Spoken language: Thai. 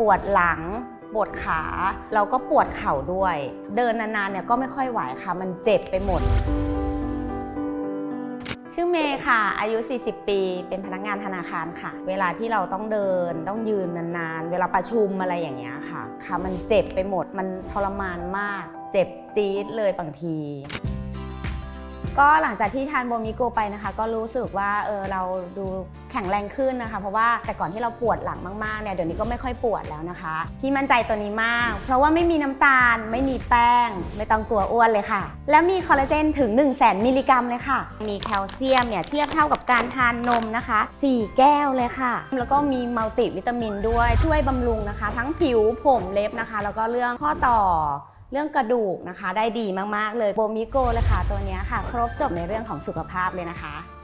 ปวดหลัง ปวดขาแล้วก็ปวดเข่าด้วย เดินนานๆเนี่ยก็ไม่ค่อยไหวค่ะ มันเจ็บไปหมด ชื่อเมย์ค่ะ อายุ 40 ปี เป็นพนักงานธนาคารค่ะ เวลาที่เราต้องเดินต้องยืนนานๆ เวลาประชุมอะไรอย่างเงี้ยค่ะ ค่ะ มันเจ็บไปหมด มันทรมานมาก เจ็บจี๊ดเลยบางที ก็หลังจากที่ทานโบมิโกไปนะคะ ก็รู้สึกว่าเออเราดูแข็งแรงขึ้นนะคะ เพราะว่าแต่ก่อนที่เราปวดหลังมากๆเนี่ยเดี๋ยวนี้ก็ไม่ค่อยปวดแล้วนะคะ ที่มั่นใจตัวนี้มาก เพราะว่าไม่มีน้ำตาล ไม่มีแป้ง ไม่ต้องกลัวอ้วนเลยค่ะ และมีคอลลาเจนถึง 1 0 0 0 0แมิลลิกรัมเลยค่ะ มีแคลเซียมเนี่ยเทียบเท่ากับการทานนมนะคะ 4 แก้วเลยค่ะ แล้วก็มีมัลติวิตามินด้วยช่วยบำรุงนะคะ ทั้งผิวผมเล็บนะคะ แล้วก็เรื่องข้อต่อ เรื่องกระดูกนะคะ ได้ดีมากๆเลยโบมิโกเลยค่ะตัวนี้ค่ะ ครบจบในเรื่องของสุขภาพเลยนะคะ